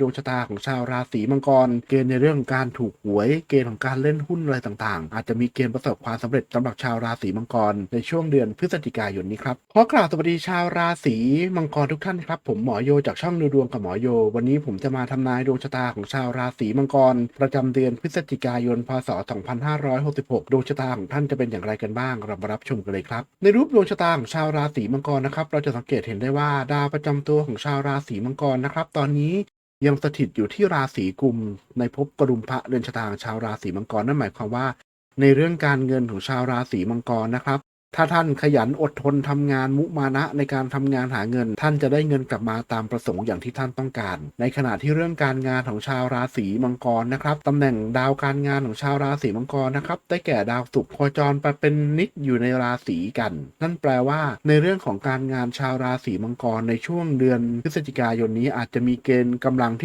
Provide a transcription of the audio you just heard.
ดวงชะตาของชาวราศีมังกร เกณฑ์ในเรื่องการถูกหวย เกณฑ์ของการเล่นหุ้นอะไรต่างๆ อาจจะมีเกณฑ์ประสบความสำเร็จสำหรับชาวราศีมังกร ในช่วงเดือนพฤศจิกายนนี้ครับ ขอกราบสวัสดีชาวราศีมังกรทุกท่านครับ ผมหมอโยจากช่องดูดวงกับหมอโย วันนี้ผมจะมาทำนายดวงชะตาของชาวราศีมังกร ประจำเดือนพฤศจิกายน พศ 2566 ดวงชะตาของท่านจะเป็นอย่างไรกันบ้าง เรามารับชมกันเลยครับ ในรูปดวงชะตาของชาวราศีมังกรนะครับ เราจะสังเกตเห็นได้ว่าดาวประจำตัวของชาวราศีมังกรนะครับ ตอนนี้ ยังสถิตอยู่ที่ราศีกุม ในภพกรุมพระเรือนชะตาของชาวราศีมังกรนั่นหมายความว่า ในเรื่องการเงินของชาวราศีมังกรนะครับ ถ้าท่านขยันอดทนทำงานมุมานะในการทำงานหาเงิน ท่านจะได้เงินกลับมาตามประสงค์อย่างที่ท่านต้องการ ในขณะที่เรื่องการงานของชาวราศีมังกรนะครับตำแหน่งดาวการงานของชาวราศีมังกรนะครับได้แก่ดาวศุกร์โคจรไปเป็นนิดอยู่ในราศีกัน นั่นแปลว่า ในเรื่องของการงานชาวราศีมังกรในช่วงเดือนพฤศจิกายนนี้อาจจะมีเกณฑ์กำลังที่